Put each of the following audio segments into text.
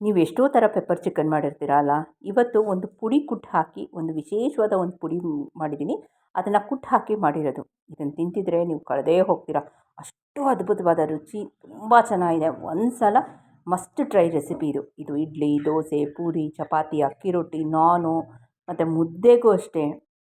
ನೀವು ಎಷ್ಟೋ ಥರ ಪೆಪ್ಪರ್ ಚಿಕನ್ ಮಾಡಿರ್ತೀರಲ್ಲ, ಇವತ್ತು ಒಂದು ಪುಡಿ ಕುಟ್ಟು ಹಾಕಿ, ಒಂದು ವಿಶೇಷವಾದ ಒಂದು ಪುಡಿ ಮಾಡಿದ್ದೀನಿ. ಅದನ್ನು ಕುಟ್ಟು ಹಾಕಿ ಮಾಡಿರೋದು. ಇದನ್ನು ತಿಂತಿದ್ರೆ ನೀವು ಕಳೆದೇ ಹೋಗ್ತೀರಾ. ಅಷ್ಟು ಅದ್ಭುತವಾದ ರುಚಿ, ತುಂಬ ಚೆನ್ನಾಗಿದೆ. ಒಂದು ಸಲ ಮಸ್ಟ್ ಟ್ರೈ ರೆಸಿಪಿ ಇದು. ಇದು ಇಡ್ಲಿ, ದೋಸೆ, ಪೂರಿ, ಚಪಾತಿ, ಅಕ್ಕಿ ರೊಟ್ಟಿ, ನಾನು, ಮತ್ತು ಮುದ್ದೆಗೂ ಅಷ್ಟೇ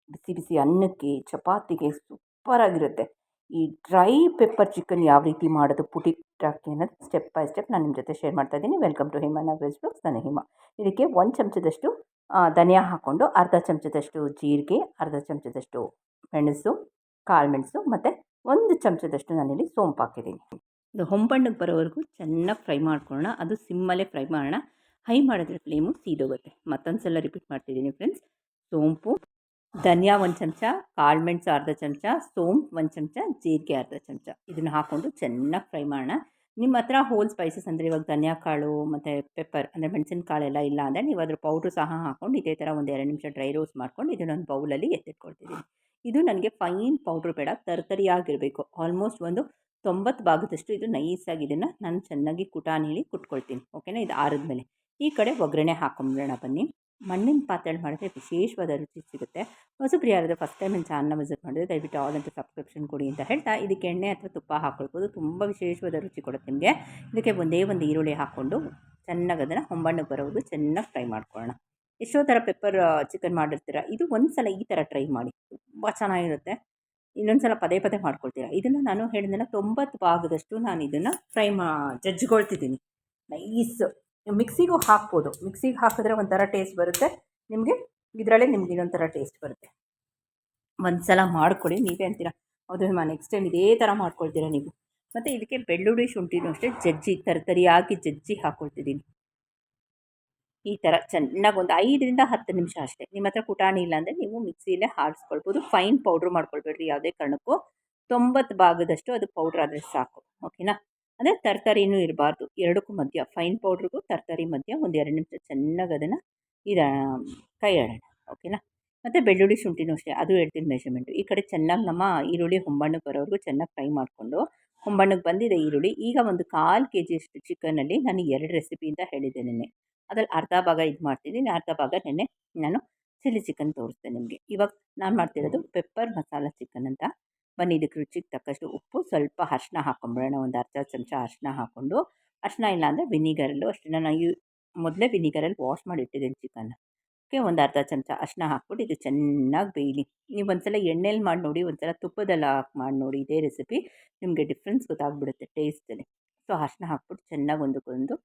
ಬಿಸಿ ಬಿಸಿ ಅನ್ನಕ್ಕೆ, ಚಪಾತಿಗೆ ಸೂಪರಾಗಿರುತ್ತೆ. ಈ ಡ್ರೈ ಪೆಪ್ಪರ್ ಚಿಕನ್ ಯಾವ ರೀತಿ ಮಾಡೋದು, ಪುಡಿ ಹಾಕಿ ಅನ್ನೋದು ಸ್ಟೆಪ್ ಬೈ ಸ್ಟೆಪ್ ನಾನು ನಿಮ್ಮ ಜೊತೆ ಶೇರ್ ಮಾಡ್ತಾ ಇದ್ದೀನಿ. Welcome to Himana veg blogs ನಾನು ಹಿಮ. ಇದಕ್ಕೆ ಒಂದು ಚಮಚದಷ್ಟು ಧನಿಯಾ ಹಾಕ್ಕೊಂಡು ಅರ್ಧ ಚಮಚದಷ್ಟು ಜೀರಿಗೆ, ಅರ್ಧ ಚಮಚದಷ್ಟು ಮೆಣಸು, ಕಾಳು ಮೆಣಸು ಮತ್ತು ಒಂದು ಚಮಚದಷ್ಟು ನಾನಿಲ್ಲಿ ಸೋಂಪು ಹಾಕಿದ್ದೀನಿ. ಇದು ಹೊಂಬಣ್ಣಗೆ ಬರೋವರೆಗೂ ಚೆನ್ನಾಗಿ ಫ್ರೈ ಮಾಡ್ಕೊಳ್ಳೋಣ. ಅದು ಸಿಮ್ಮಲ್ಲೇ ಫ್ರೈ ಮಾಡೋಣ. ಹೈ ಮಾಡಿದ್ರೆ ಫ್ಲೇಮು ಸೀದೋಗುತ್ತೆ. ಮತ್ತೊಂದು ಸಲ ರಿಪೀಟ್ ಮಾಡ್ತಿದ್ದೀನಿ ಫ್ರೆಂಡ್ಸ್ ಸೋಂಪು. ಧನಿಯಾ ಒಂದು ಚಮಚ ಕಾಳು ಮೆಣಸು ಅರ್ಧ ಚಮಚ, ಸೋಂಪು ಒಂದು ಚಮಚ ಜೀರಿಗೆ ಅರ್ಧ ಚಮಚ. ಇದನ್ನು ಹಾಕ್ಕೊಂಡು ಚೆನ್ನಾಗಿ ಫ್ರೈ ಮಾಡೋಣ. ನಿಮ್ಮ ಹತ್ರ ಹೋಲ್ ಸ್ಪೈಸಸ್ ಅಂದರೆ ಇವಾಗ ಧನಿಯಾ ಕಾಳು ಮತ್ತು ಪೆಪ್ಪರ್ ಅಂದರೆ ಮೆಣಸಿನಕಾಳೆಲ್ಲ ಇಲ್ಲ ಅಂದರೆ ನೀವು ಅದ್ರ ಪೌಡ್ರು ಸಹ ಹಾಕ್ಕೊಂಡು ಇದೇ ಥರ ಒಂದು ಎರಡು ನಿಮಿಷ ಡ್ರೈ ರೋಸ್ಟ್ ಮಾಡ್ಕೊಂಡು ಇದನ್ನೊಂದು ಬೌಲಲ್ಲಿ ಎತ್ತಿಟ್ಕೊಳ್ತಿದ್ದೀನಿ ಇದು ನನಗೆ ಫೈನ್ ಪೌಡ್ರ್ ಬೇಡ, ತರ್ತರಿಯಾಗಿರಬೇಕು. ಆಲ್ಮೋಸ್ಟ್ ಒಂದು ತೊಂಬತ್ತು ಭಾಗದಷ್ಟು ಇದು ನೈಸಾಗಿ ಇದನ್ನು ನಾನು ಚೆನ್ನಾಗಿ ಕುಟಾಣಿಲಿ ಕುಟ್ಕೊಳ್ತೀನಿ. ಓಕೆನಾ ಇದು ಆರಿದ್ಮೇಲೆ. ಈ ಕಡೆ ಒಗ್ಗರಣೆ ಹಾಕೊಂಬಿಡೋಣ ಬನ್ನಿ. ಮಣ್ಣಿನ ಪಾತ್ರೆಯಲ್ಲಿ ಮಾಡಿದ್ರೆ ವಿಶೇಷವಾದ ರುಚಿ ಸಿಗುತ್ತೆ. ಹೊಸಬ್ರು ಯಾರಾದರೂ ಫಸ್ಟ್ ಟೈಮ್ ನನ್ನ ಚಾನಲ್ನ ವಿಸಿಟ್ ಮಾಡಿದ್ರೆ ದಯವಿಟ್ಟು ಅಂತ ಸಬ್ಸ್ಕ್ರಿಪ್ಷನ್ ಕೊಡಿ ಅಂತ ಹೇಳ್ತಾ, ಇದಕ್ಕೆ ಎಣ್ಣೆ ಅಥವಾ ತುಪ್ಪ ಹಾಕ್ಕೊಳ್ಬೋದು ತುಂಬ ವಿಶೇಷವಾದ ರುಚಿ ಕೊಡುತ್ತೆ ನಿಮಗೆ. ಇದಕ್ಕೆ ಒಂದೇ ಒಂದು ಈರುಳ್ಳಿ ಹಾಕ್ಕೊಂಡು ಚೆನ್ನಾಗಿ ಅದನ್ನು ಹೊಂಬಣ್ಣು ಬರೋದು ಚೆನ್ನಾಗಿ ಫ್ರೈ ಮಾಡ್ಕೊಳ್ಳೋಣ. ಎಷ್ಟೋ ಥರ ಪೆಪ್ಪರ್ ಚಿಕನ್ ಮಾಡಿರ್ತೀರ, ಇದು ಒಂದು ಸಲ ಈ ಥರ ಟ್ರೈ ಮಾಡಿ. ತುಂಬ ಚೆನ್ನಾಗಿರುತ್ತೆ. ಇನ್ನೊಂದು ಸಲ ಪದೇ ಪದೇ ಮಾಡ್ಕೊಳ್ತೀರಾ. ಇದನ್ನು ನಾನು ಹೇಳಿದ್ನಲ್ಲ, ತೊಂಬತ್ತು ಭಾಗದಷ್ಟು ನಾನು ಇದನ್ನು ಫ್ರೈ ಮಾ ಜಜ್ಕೊಳ್ತಿದ್ದೀನಿ ನೈಸ್. ಮಿಕ್ಸಿಗೂ ಹಾಕ್ಬೋದು. ಮಿಕ್ಸಿಗೆ ಹಾಕಿದ್ರೆ ಒಂಥರ ಟೇಸ್ಟ್ ಬರುತ್ತೆ. ನಿಮಗೆ ಇದರಲ್ಲೇ ನಿಮ್ಗೆ ಇನ್ನೊಂಥರ ಟೇಸ್ಟ್ ಬರುತ್ತೆ. ಒಂದು ಸಲ ಮಾಡ್ಕೊಳ್ಳಿ. ನೀವೇ ಅಂತೀರಾ? ಹೌದು ಮಾ ನೆಕ್ಸ್ಟ್ ಟೈಮ್ ಇದೇ ಥರ ಮಾಡ್ಕೊಳ್ತೀರಾ ನೀವು? ಮತ್ತು ಇದಕ್ಕೆ ಬೆಳ್ಳುಳ್ಳಿ ಶುಂಠಿನೂ ಅಷ್ಟೇ, ಜಜ್ಜಿ, ತರಿತರಿಯಾಗಿ ಜಜ್ಜಿ ಹಾಕ್ಕೊಳ್ತಿದ್ದೀನಿ ಈ ಥರ ಚೆನ್ನಾಗಿ ಒಂದು ಐದರಿಂದ ಹತ್ತು ನಿಮಿಷ ಅಷ್ಟೇ. ನಿಮ್ಮ ಹತ್ರ ಕುಟಾಣಿ ಇಲ್ಲ ಅಂದರೆ ನೀವು ಮಿಕ್ಸಿಯಲ್ಲೇ ಹಾರಿಸ್ಕೊಳ್ಬೋದು. ಫೈನ್ ಪೌಡ್ರ್ ಮಾಡ್ಕೊಳ್ಬೇಡ್ರಿ ಯಾವುದೇ ಕಾರಣಕ್ಕೂ. ತೊಂಬತ್ತು ಭಾಗದಷ್ಟು ಅದು ಪೌಡ್ರ್ ಆದರೆ ಸಾಕು. ಓಕೆನಾ ಅಂದರೆ ತರಕಾರಿನೂ ಇರಬಾರ್ದು. ಎರಡಕ್ಕೂ ಮಧ್ಯ ಫೈನ್ ಪೌಡ್ರಿಗೂ ತರಕಾರಿ ಮಧ್ಯ ಒಂದು ಎರಡು ನಿಮಿಷ ಚೆನ್ನಾಗಿ ಅದನ್ನು ಇದು ಕೈ ಆಡೋಣ ಓಕೆನಾ ಮತ್ತು ಬೆಳ್ಳುಳ್ಳಿ ಶುಂಠಿನೂ ಅಷ್ಟೇ ಅದು ಹೇಳ್ತೀನಿ ಮೆಷರ್ಮೆಂಟು ಈ ಕಡೆ ಚೆನ್ನಾಗಿ ನಮ್ಮ ಈರುಳ್ಳಿ ಹೊಂಬಣ್ಣಕ್ಕೆ ಬರೋವರೆಗೂ ಚೆನ್ನಾಗಿ ಫ್ರೈ ಮಾಡಿಕೊಂಡು ಹೊಂಬಣ್ಣಕ್ಕೆ ಬಂದಿದೆ ಈರುಳ್ಳಿ ಈಗ ಒಂದು ಕಾಲು ಕೆ ಜಿಯಷ್ಟು ಚಿಕನಲ್ಲಿ ನಾನು ಎರಡು ರೆಸಿಪಿ ಅಂತ ಹೇಳಿದ್ದೆ ನೆನ್ನೆ. ಅದ್ರಲ್ಲಿ ಅರ್ಧ ಭಾಗ ಇದು ಮಾಡ್ತಿದ್ದೀನಿ ಅರ್ಧ ಭಾಗ ನೆನ್ನೆ ನಾನು ಚಿಲ್ಲಿ ಚಿಕನ್ ತೋರಿಸ್ತೇನೆ ನಿಮಗೆ. ಇವಾಗ ನಾನು ಮಾಡ್ತಿರೋದು ಪೆಪ್ಪರ್ ಮಸಾಲ ಚಿಕನ್ ಅಂತ. ಬನ್ನಿ, ಇದಕ್ಕೆ ರುಚಿಗೆ ತಕ್ಕಷ್ಟು ಉಪ್ಪು, ಸ್ವಲ್ಪ ಅರ್ಶಿನ ಹಾಕ್ಕೊಂಬಿಡೋಣ. ಒಂದು ಅರ್ಧ ಚಮಚ ಅರ್ಶಿನ ಹಾಕ್ಕೊಂಡು. ಅರ್ಶಿನ ಇಲ್ಲ ಅಂದರೆ ವಿನಿಗರಲ್ಲೂ ನಾನು ಈ ಮೊದಲೇ ವಿನಿಗರಲ್ಲಿ ವಾಶ್ ಮಾಡಿ ಇಟ್ಟಿದ್ದೀನಿ ಚಿಕನ್ನ. ಓಕೆ, ಒಂದು ಅರ್ಧ ಚಮಚ ಅರ್ಶಿನ ಹಾಕ್ಬಿಟ್ಟು ಇದು ಚೆನ್ನಾಗಿ ಬೇಯಲಿ. ನೀವು ಒಂದ್ಸಲ ಎಣ್ಣೆಲಿ ಮಾಡಿ ನೋಡಿ, ಒಂದ್ಸಲ ತುಪ್ಪದಲ್ಲಿ ಹಾಕಿ ಮಾಡಿ ನೋಡಿ, ಇದೇ ರೆಸಿಪಿ ನಿಮಗೆ ಡಿಫ್ರೆನ್ಸ್ ಗೊತ್ತಾಗ್ಬಿಡುತ್ತೆ ಟೇಸ್ಟಲ್ಲಿ. ಸೊ ಅರ್ಶಿನ ಹಾಕ್ಬಿಟ್ಟು ಚೆನ್ನಾಗಿ ಒಂದಕ್ಕೊಂದು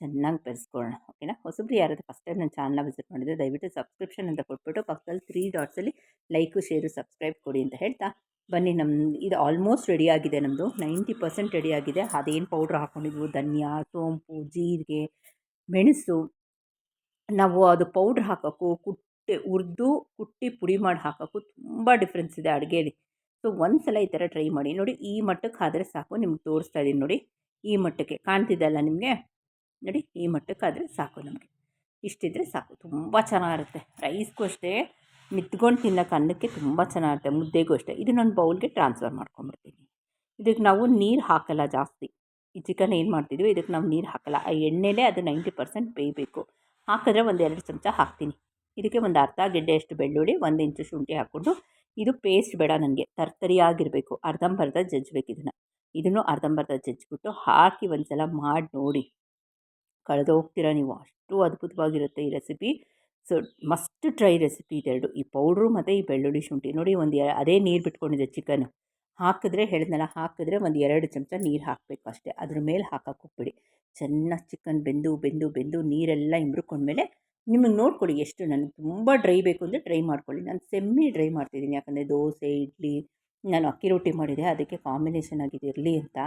ಚೆನ್ನಾಗಿ ಬೆರೆಸ್ಕೊಳ್ಳೋಣ ಓಕೆನಾ ಹೊಸಬ್ರು ಯಾರಾದರೂ ಫಸ್ಟ್ ಟೈಮ್ ನನ್ನ ಚಾನಲ್ನ ವಿಸಿಟ್ ಮಾಡಿದರೆ ದಯವಿಟ್ಟು ಸಬ್ಸ್ಕ್ರಿಪ್ಷನ್ ಅಂತ ಕೊಟ್ಬಿಟ್ಟು ಪಕ್ಕದಲ್ಲಿ ತ್ರೀ ಡಾಟ್ಸಲ್ಲಿ ಲೈಕು ಶೇರು ಸಬ್ಸ್ಕ್ರೈಬ್ ಕೊಡಿ ಅಂತ ಹೇಳ್ತಾ. ಬನ್ನಿ ನಮ್ಮ ಇದು ಆಲ್ಮೋಸ್ಟ್ ರೆಡಿ ಆಗಿದೆ ನಮ್ಮದು ನೈಂಟಿ ಪರ್ಸೆಂಟ್ ರೆಡಿ ಆಗಿದೆ. ಅದೇನು ಪೌಡ್ರ್ ಹಾಕ್ಕೊಂಡಿದ್ವು ಧನಿಯಾ, ಸೋಂಪು, ಜೀರಿಗೆ, ಮೆಣಸು. ನಾವು ಅದು ಪೌಡ್ರ್ ಹಾಕೋಕ್ಕೂ ಕುಟ್ಟಿ, ಹುರಿದು ಕುಟ್ಟಿ ಪುಡಿ ಮಾಡಿ ಹಾಕೋಕ್ಕೂ ತುಂಬ ಡಿಫ್ರೆನ್ಸ್ ಇದೆ ಅಡುಗೆಯಲ್ಲಿ ಸೊ ಒಂದು ಸಲ ಈ ಥರ ಟ್ರೈ ಮಾಡಿ ನೋಡಿ, ಈ ಮಟ್ಟಕ್ಕೆ ಆದರೆ ಸಾಕು, ನಿಮ್ಗೆ ತೋರಿಸ್ತಾ ಇದ್ದೀನಿ ನೋಡಿ. ಈ ಮಟ್ಟಕ್ಕೆ ಕಾಣ್ತಿದ್ದಲ್ಲ ನಿಮಗೆ? ನೋಡಿ, ಈ ಮಟ್ಟಕ್ಕಾದರೆ ಸಾಕು ನಮಗೆ. ಇಷ್ಟಿದ್ರೆ ಸಾಕು, ತುಂಬ ಚೆನ್ನಾಗಿರುತ್ತೆ. ರೈಸ್ಗೂ ಅಷ್ಟೇ ಮಿತ್ಕೊಂಡು ತಿನ್ನೋಕೆ ಅನ್ನಕ್ಕೆ ತುಂಬ ಚೆನ್ನಾಗಿರುತ್ತೆ, ಮುದ್ದೆಗೂ ಅಷ್ಟೇ. ಇದನ್ನೊಂದು ಬೌಲ್ಗೆ ಟ್ರಾನ್ಸ್ಫರ್ ಮಾಡ್ಕೊಂಬಿಡ್ತೀನಿ ಇದಕ್ಕೆ ನಾವು ನೀರು ಹಾಕಲ್ಲ ಜಾಸ್ತಿ. ಈ ಚಿಕನ್ ಏನು ಮಾಡ್ತಿದ್ವಿ ಇದಕ್ಕೆ ನಾವು ನೀರು ಹಾಕಲ್ಲ. ಆ ಎಣ್ಣೆಲೇ ಅದು ನೈಂಟಿ ಪರ್ಸೆಂಟ್ ಬೇಯಬೇಕು. ಹಾಕಿದ್ರೆ ಒಂದು ಎರಡು ಚಮಚ ಹಾಕ್ತೀನಿ. ಇದಕ್ಕೆ ಒಂದು ಅರ್ಧ ಗೆಡ್ಡೆಯಷ್ಟು ಬೆಳ್ಳುಳ್ಳಿ, ಒಂದು ಇಂಚು ಶುಂಠಿ ಹಾಕ್ಕೊಂಡು, ಇದು ಪೇಸ್ಟ್ ಬೇಡ ನನಗೆ. ತರ್ತರಿಯಾಗಿರಬೇಕು. ಅರ್ಧಂಬರ್ಧ ಜಜ್ಬೇಕು ಇದನ್ನು. ಇದನ್ನು ಅರ್ಧಂಬರ್ಧ ಜಜ್ಜಿಬಿಟ್ಟು ಹಾಕಿ ಒಂದು ಸಲ ಮಾಡಿ ನೋಡಿ. ಕಳೆದು ಹೋಗ್ತೀರಾ ನೀವು? ಅಷ್ಟು ಅದ್ಭುತವಾಗಿರುತ್ತೆ ಈ recipe. So, must try recipe ಇದೆರಡು. ಈ ಪೌಡ್ರು ಮತ್ತು ಈ ಬೆಳ್ಳುಳ್ಳಿ ಶುಂಠಿ. ನೋಡಿ, ಒಂದು ಅದೇ ನೀರು ಬಿಟ್ಕೊಂಡಿದೆ ಚಿಕನ್. ಹಾಕಿದ್ರೆ, ಹೇಳಿದ್ನಲ್ಲ, ಹಾಕಿದ್ರೆ ಒಂದು ಎರಡು ಚಮಚ ನೀರು ಹಾಕಬೇಕು ಅಷ್ಟೇ. ಅದ್ರ ಮೇಲೆ ಹಾಕಕ್ಕೆ ಹೋಗ್ಬಿಡಿ. ಚೆನ್ನಾಗಿ ಚಿಕನ್ ಬೆಂದು ಬೆಂದು ಬೆಂದು ನೀರೆಲ್ಲ ಇಂಬ್ರುಕೊಂಡ್ಮೇಲೆ ನಿಮಗೆ ನೋಡ್ಕೊಳ್ಳಿ ಎಷ್ಟು. ನನಗೆ ತುಂಬ ಡ್ರೈ ಬೇಕು ಅಂದರೆ ಡ್ರೈ ಮಾಡ್ಕೊಳ್ಳಿ. ನಾನು ಸೆಮ್ಮಿ ಡ್ರೈ ಮಾಡ್ತಿದ್ದೀನಿ. ಯಾಕಂದರೆ ದೋಸೆ, ಇಡ್ಲಿ, ನಾನು ಅಕ್ಕಿ ರೊಟ್ಟಿ ಮಾಡಿದೆ ಅದಕ್ಕೆ ಕಾಂಬಿನೇಷನ್ ಆಗಿದಿರಲಿ ಅಂತ.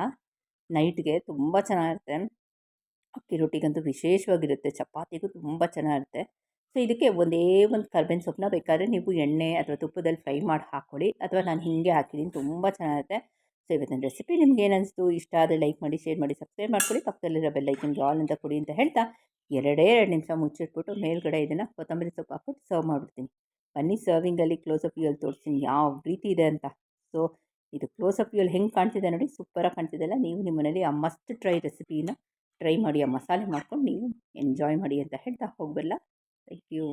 ನೈಟ್ಗೆ ತುಂಬ ಚೆನ್ನಾಗಿರುತ್ತೆ. ಅಕ್ಕಿ ರೊಟ್ಟಿಗಂತೂ ವಿಶೇಷವಾಗಿರುತ್ತೆ. ಚಪಾತಿಗೂ ತುಂಬ ಚೆನ್ನಾಗಿರುತ್ತೆ. ಸೊ, ಇದಕ್ಕೆ ಒಂದೇ ಒಂದು ಕರ್ಬೇವಿನ ಸೊಪ್ಪನ್ನ ಬೇಕಾದರೆ ನೀವು ಎಣ್ಣೆ ಅಥವಾ ತುಪ್ಪದಲ್ಲಿ ಫ್ರೈ ಮಾಡಿ ಹಾಕ್ಕೊಳ್ಳಿ ಅಥವಾ ನಾನು ಹೀಗೆ ಹಾಕಿದ್ದೀನಿ. ತುಂಬ ಚೆನ್ನಾಗಿರುತ್ತೆ. ಸೊ, ಇವತ್ತಿನ ರೆಸಿಪಿ ನಿಮ್ಗೆ ಏನು ಅನಿಸ್ತು? ಇಷ್ಟ ಆದರೆ ಲೈಕ್ ಮಾಡಿ, ಶೇರ್ ಮಾಡಿ, ಸಬ್ಸ್ಕ್ರೈಬ್ ಮಾಡ್ಕೊಳ್ಳಿ. ಪಕ್ಕದಲ್ಲಿರೋ ಬೆಲ್ಲೈಕನ್ ಆಲ್ ಅಂತ ಕೊಡಿ ಅಂತ ಹೇಳ್ತಾ ಎರಡೇ ಎರಡು ನಿಮಿಷ ಮುಚ್ಚಿಟ್ಬಿಟ್ಟು ಮೇಲ್ಗಡೆ ಇದನ್ನು ಕೊತ್ತಂಬರಿ ಸೊಪ್ಪು ಹಾಕ್ಬಿಟ್ಟು ಸರ್ವ್ ಮಾಡಿಬಿಡ್ತೀನಿ. ಬನ್ನಿ ಸರ್ವಿಂಗಲ್ಲಿ ಕ್ಲೋಸ್ ಅಪ್ ವ್ಯೂಯಲ್ಲಿ ತೋರಿಸ್ತೀನಿ ಯಾವ ರೀತಿ ಇದೆ ಅಂತ. ಸೊ, ಇದು ಕ್ಲೋಸಪ್ ಅಪ್ ವ್ಯೂಲ್ಲಿ ಹೆಂಗೆ ಕಾಣ್ತಿದೆ ನೋಡಿ. ಸೂಪರಾಗಿ ಕಾಣ್ತಿದೆಯಲ್ಲ ನೀವು ನಿಮ್ಮ ಮನೇಲಿ ಆ ಮಸ್ಟ್ ಟ್ರೈ ರೆಸಿಪಿನ ಟ್ರೈ ಮಾಡಿ ಆ ಮಸಾಲೆ ಮಾಡ್ಕೊಂಡು ನೀವು ಎಂಜಾಯ್ ಮಾಡಿ ಅಂತ ಹೇಳ್ತಾ ಹೋಗಬಲ್ಲ ಥ್ಯಾಂಕ್ ಯು